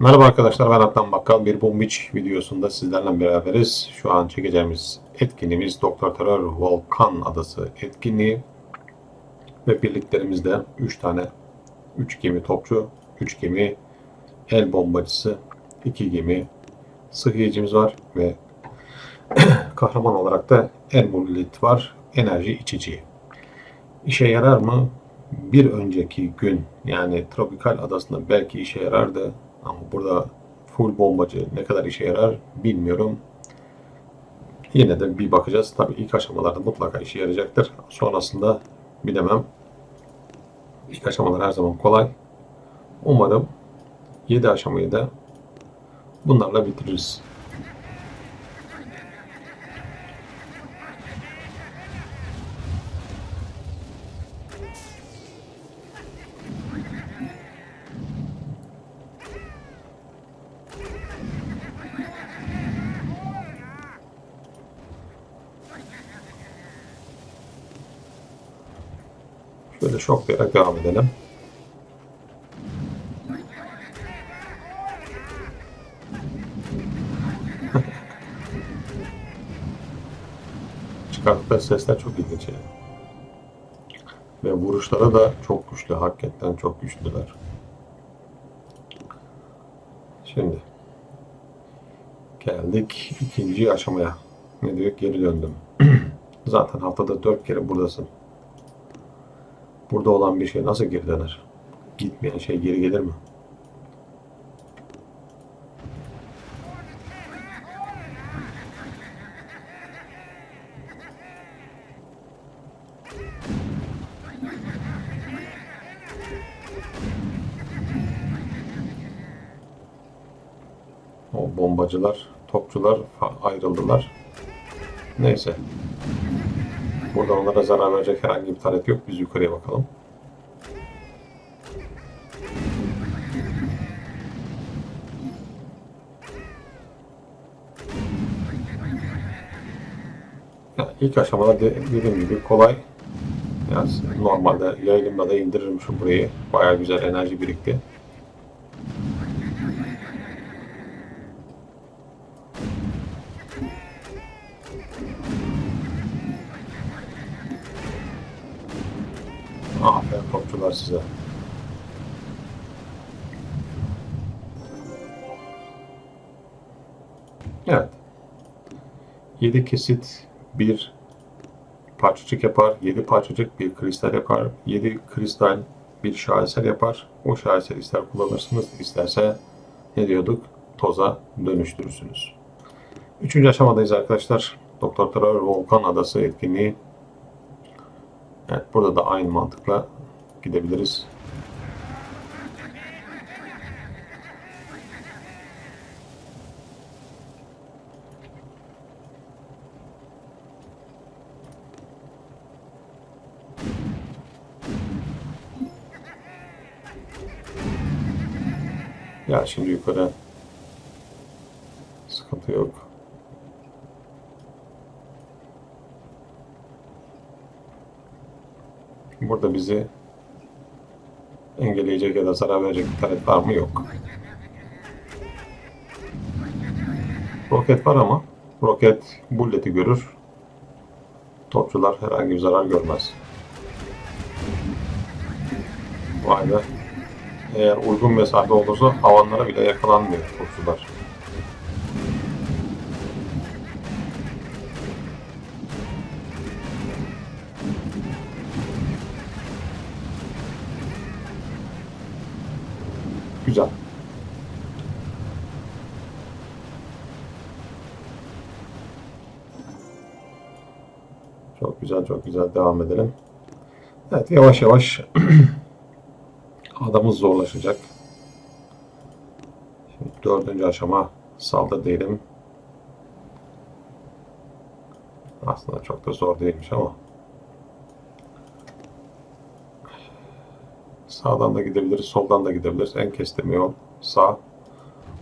Merhaba arkadaşlar ben Adnan Bakkal. Bir Boom videosunda sizlerle beraberiz. Şu an çekeceğimiz etkinliğimiz Doktor Terör Volkan Adası etkinliği. Ve birliklerimizde 3 tane 3 gemi topçu, 3 gemi el bombacısı, 2 gemi sıhhiyecimiz var ve kahraman olarak da Ermulit var. Enerji içici. İşe yarar mı? Bir önceki gün yani Tropikal Adası'nda belki işe yarardı ama burada full bombacı ne kadar işe yarar bilmiyorum. Yine de bir bakacağız. Tabii ilk aşamalarda mutlaka işe yarayacaktır. Sonrasında bilemem. İlk aşamalar her zaman kolay. Umarım 7 aşamayı da bunlarla bitiririz. Şöyle şoklayarak devam edelim. Çıkarttıkları sesler çok ilginç. Ve vuruşları da çok güçlü. Hakikaten çok güçlüler. Şimdi geldik ikinci aşamaya. Ne diyor? Geri döndüm. Zaten haftada dört kere buradasın. Burada olan bir şey nasıl geri döner? Gitmeyen şey geri gelir mi? O bombacılar, topçular ayrıldılar. Neyse. Burada onlara zarar verecek herhangi bir taret yok. Biz yukarıya bakalım. Yani ilk aşamada de, dediğim gibi kolay. Yani normalde yayılımda da indirirmişim burayı. Bayağı güzel enerji birikti. Aferin topçular size. Evet. 7 kesit bir parçacık yapar. 7 parçacık bir kristal yapar. 7 kristal bir şaheser yapar. O şaheser ister kullanırsınız isterse ne diyorduk? Toza dönüştürürsünüz. Üçüncü aşamadayız arkadaşlar. Doktor Terör Volkan Adası etkinliği Evet burada da aynı mantıkla gidebiliriz. Ya şimdi yukarı sıkıntı yok. Burada bizi engelleyecek ya da zarar verecek bir taret var mı? Yok. Roket var ama roket bulleti görür. Topçular herhangi bir zarar görmez. Vay be. Eğer uygun mesafe olursa havanlara bile yakalanmıyor topçular. Çok güzel, çok güzel. Devam edelim. Evet, yavaş yavaş adamız zorlaşacak. Şimdi dördüncü aşama saldır diyelim. Aslında çok da zor değilmiş ama. Sağdan da gidebiliriz, soldan da gidebiliriz. En kestirme yol sağ.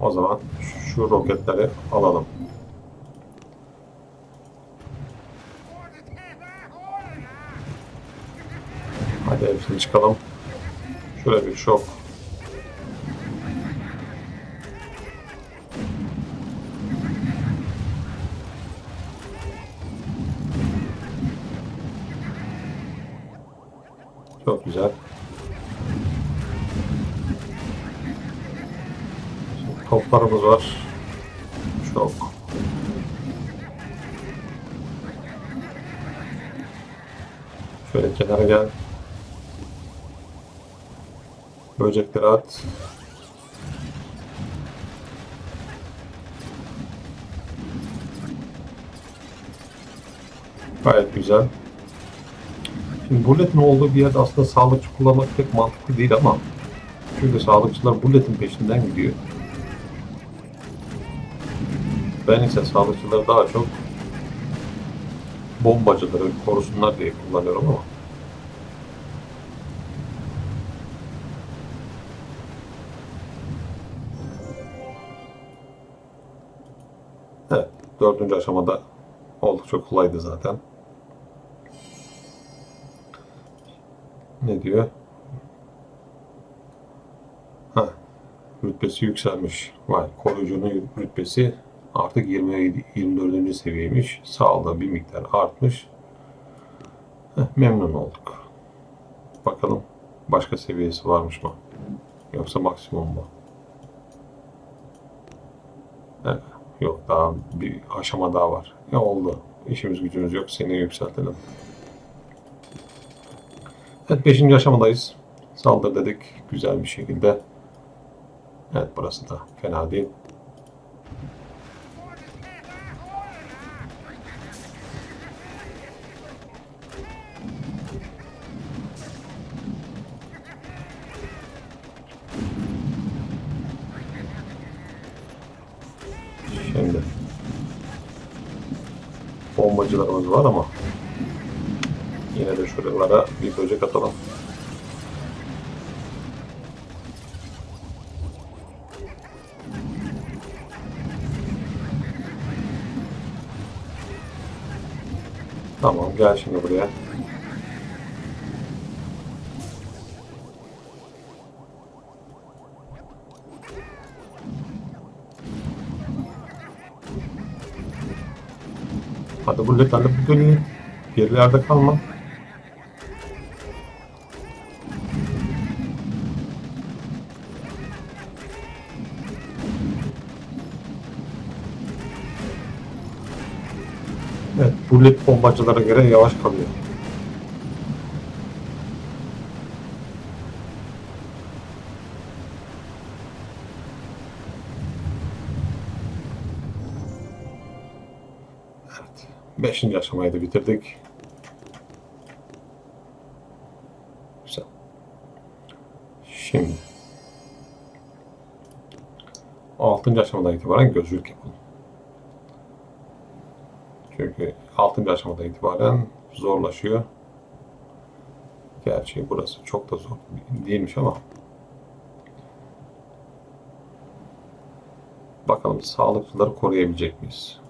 O zaman şu roketleri alalım. Hadi hepsini çıkalım. Şöyle bir şok. Çok güzel. Şimdi toplarımız var. Böcekleri at. Gayet güzel. Şimdi bulletin olduğu bir yerde aslında sağlıkçı kullanmak pek mantıklı değil ama çünkü sağlıkçılar bulletin peşinden gidiyor. Ben ise sağlıkçıları daha çok bombacıları korusunlar diye kullanıyorum ama dördüncü aşamada oldukça kolaydı zaten. Ne diyor? Ha, rütbesi yükselmiş. Vay, koruyucunun rütbesi artık 27, 24. seviyeymiş. Sağlığı bir miktar artmış. Heh, memnun olduk. Bakalım başka seviyesi varmış mı? Yoksa maksimum mu? Evet, yok daha bir aşama daha var. Ya oldu. İşimiz gücümüz yok. Seni yükseltelim. Evet 5. aşamadayız. Saldır dedik güzel bir şekilde. Evet burası da fena değil. Bombacılarımız var ama yine de şuralara bir böcek atalım. Tamam gel şimdi buraya. Hadi bu hadi dönüyor. Gerilerde kalma. Evet, bullet bombacılara göre yavaş kalıyor. Evet, beşinci aşamayı da bitirdik. Güzel. Şimdi altıncı aşamadan itibaren gözlük yapalım. Çünkü 6. aşamada itibaren zorlaşıyor. Gerçi burası çok da zor değilmiş ama bakalım sağlıkçıları koruyabilecek miyiz?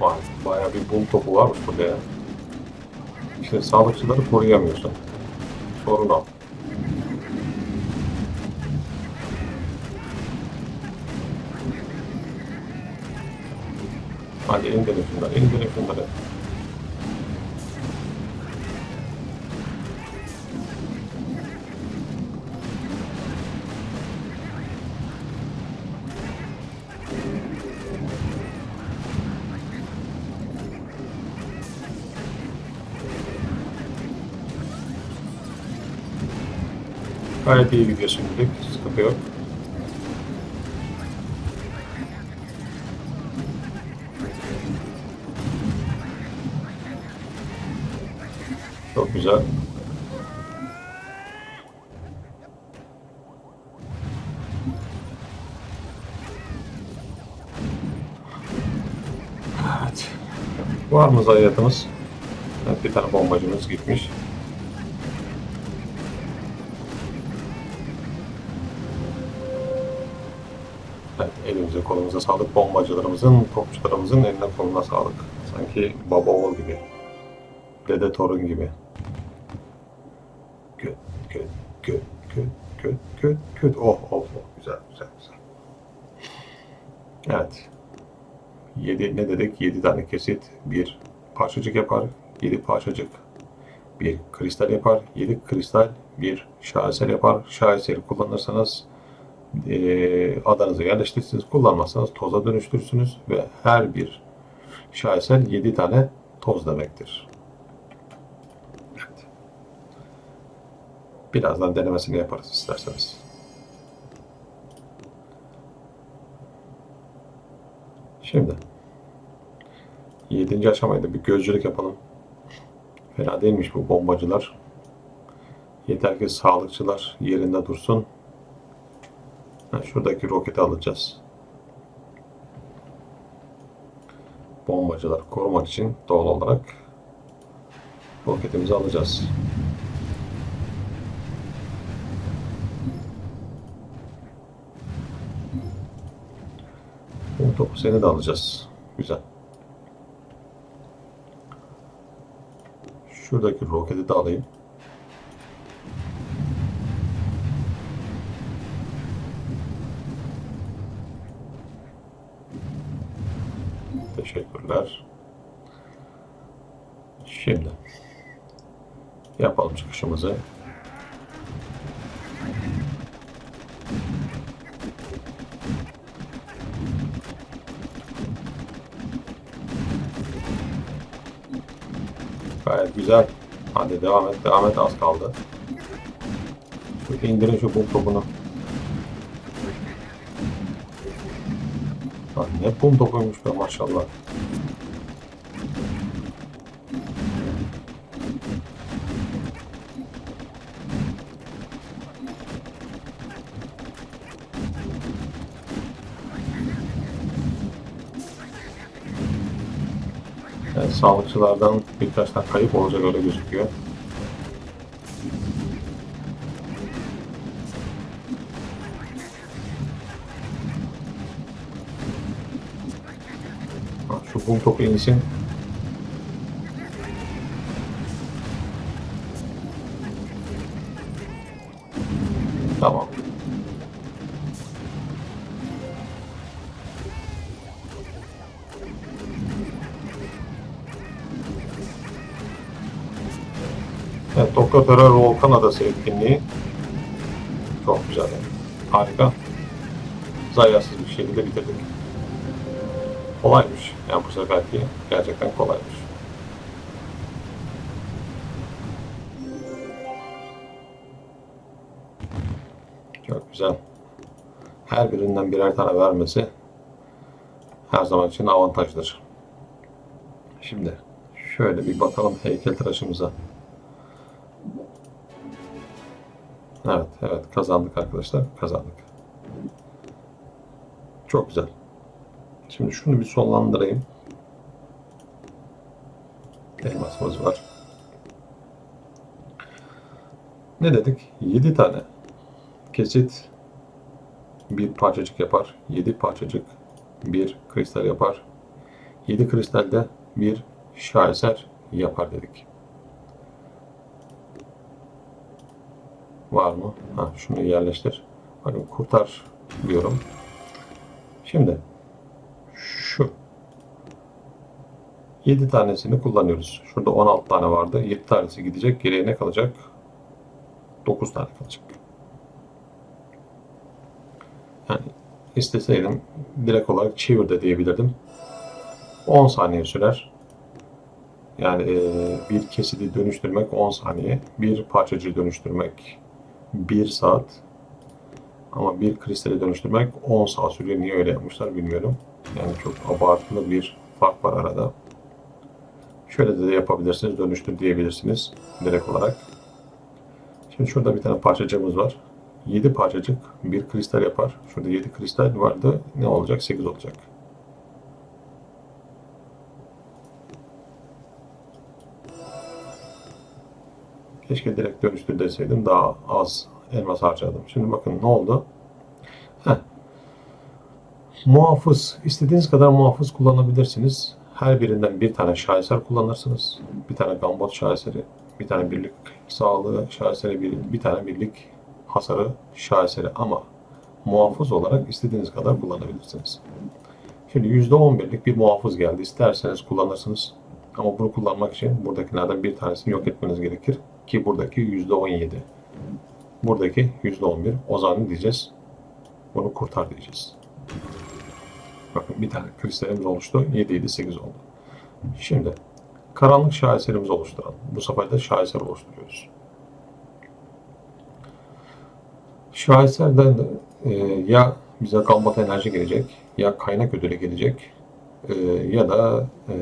Vay, bayağı bir bum topu varmış burada ya. İşte sağlıkçıları koruyamıyorsun. Sorun o. Hadi indirin şunları, indirin şunları. Gayet iyi gidiyor şimdilik. Sıkıntı yok. Çok güzel. Evet. Var mı zayiatımız? Evet, bir tane bombacımız gitmiş. Kolunuza sağlık. Bombacılarımızın, topçularımızın eline koluna sağlık. Sanki baba oğul gibi. Dede torun gibi. Köt, köt, köt, köt, köt, köt, köt. Oh, oh, oh. Güzel, güzel, güzel. Evet. 7 ne dedik? 7 tane kesit. Bir parçacık yapar. 7 parçacık. Bir kristal yapar. 7 kristal. Bir şaheser yapar. Şaheseri kullanırsanız eee adanıza yerleştirirsiniz. Kullanmazsanız toza dönüştürürsünüz ve her bir şaheser 7 tane toz demektir. Birazdan denemesini yaparız isterseniz. Şimdi 7. aşamaydı bir gözcülük yapalım. Fena değilmiş bu bombacılar. Yeter ki sağlıkçılar yerinde dursun. Şuradaki roketi alacağız. Bombacıları korumak için doğal olarak roketimizi alacağız. Bu topu seni de alacağız. Güzel. Şuradaki roketi de alayım. Teşekkürler. Şimdi yapalım çıkışımızı. Gayet güzel. Hadi devam et, devam et az kaldı. Şu indirin şu bum topunu. Lan ne bum topuymuş be maşallah. Sağlıkçılardan birkaç tane kayıp olacak öyle gözüküyor. Şu bum topu insin. Terör Volkan Adası etkinliği. Çok güzel. Harika. Zayiatsız bir şekilde bitirdik. Kolaymış. Yani bu seferki gerçekten kolaymış. Çok güzel. Her birinden birer tane vermesi her zaman için avantajdır. Şimdi şöyle bir bakalım heykeltıraşımıza. Evet, evet kazandık arkadaşlar. Kazandık. Çok güzel. Şimdi şunu bir sonlandırayım. Elmasımız var. Ne dedik? 7 tane kesit bir parçacık yapar. 7 parçacık bir kristal yapar. 7 kristalde bir şaheser yapar dedik. Var mı? Ha, şunu yerleştir. Bakın kurtar diyorum. Şimdi şu 7 tanesini kullanıyoruz. Şurada 16 tane vardı. 7 tanesi gidecek. Geriye ne kalacak? 9 tane kalacak. Yani isteseydim direkt olarak çevir de diyebilirdim. 10 saniye sürer. Yani bir kesidi dönüştürmek 10 saniye. Bir parçacığı dönüştürmek 1 saat. Ama bir kristali dönüştürmek 10 saat sürüyor. Niye öyle yapmışlar bilmiyorum. Yani çok abartılı bir fark var arada. Şöyle de yapabilirsiniz. Dönüştür diyebilirsiniz direkt olarak. Şimdi şurada bir tane parçacığımız var. 7 parçacık bir kristal yapar. Şurada 7 kristal vardı. Ne olacak? 8 olacak. Keşke direkt dönüştür deseydim daha az elmas harcadım. Şimdi bakın ne oldu? Heh. Muhafız. istediğiniz kadar muhafız kullanabilirsiniz. Her birinden bir tane şaheser kullanırsınız. Bir tane gambot şaheseri, bir tane birlik sağlığı şaheseri, bir, bir tane birlik hasarı şaheseri ama muhafız olarak istediğiniz kadar kullanabilirsiniz. Şimdi %11'lik bir muhafız geldi. İsterseniz kullanırsınız. Ama bunu kullanmak için buradakilerden bir tanesini yok etmeniz gerekir. Ki buradaki %17. Buradaki %11. O zaman diyeceğiz? Bunu kurtar diyeceğiz. Bakın bir tane kristalimiz oluştu. 7, 7, 8 oldu. Şimdi karanlık şaheserimizi oluşturalım. Bu sefer de şaheser oluşturuyoruz. Şaheserden de, e, ya bize gambat enerji gelecek, ya kaynak ödülü gelecek, e, ya da e,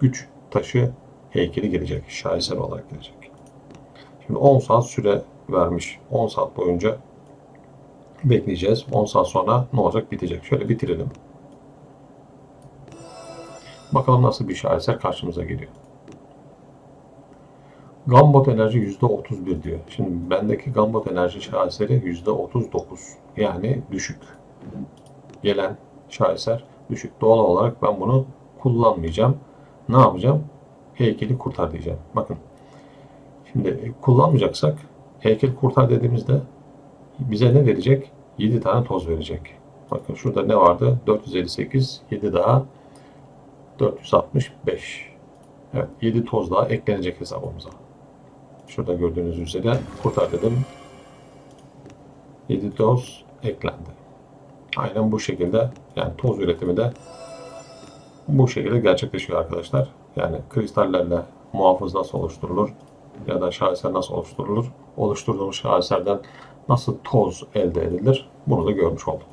güç taşı heykeli gelecek. Şaheser olarak gelecek. Şimdi 10 saat süre vermiş. 10 saat boyunca bekleyeceğiz. 10 saat sonra ne olacak? Bitecek. Şöyle bitirelim. Bakalım nasıl bir şaheser karşımıza geliyor. Gambot enerji %31 diyor. Şimdi bendeki Gambot enerji şaheseri %39. Yani düşük. Gelen şaheser düşük. Doğal olarak ben bunu kullanmayacağım. Ne yapacağım? Heykeli kurtar diyeceğim. Bakın. Şimdi kullanmayacaksak heykel kurtar dediğimizde bize ne verecek? 7 tane toz verecek. Bakın şurada ne vardı? 458, 7 daha 465. Evet, 7 toz daha eklenecek hesabımıza. Şurada gördüğünüz üzere kurtar dedim. 7 toz eklendi. Aynen bu şekilde yani toz üretimi de bu şekilde gerçekleşiyor arkadaşlar. Yani kristallerle muhafız nasıl oluşturulur ya da şaheser nasıl oluşturulur? Oluşturduğumuz şaheserden nasıl toz elde edilir? Bunu da görmüş olduk.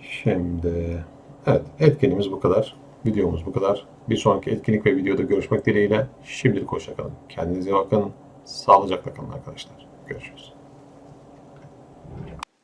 Şimdi evet etkinliğimiz bu kadar. Videomuz bu kadar. Bir sonraki etkinlik ve videoda görüşmek dileğiyle. Şimdilik hoşçakalın. Kendinize bakın. Sağlıcakla kalın arkadaşlar. Görüşürüz.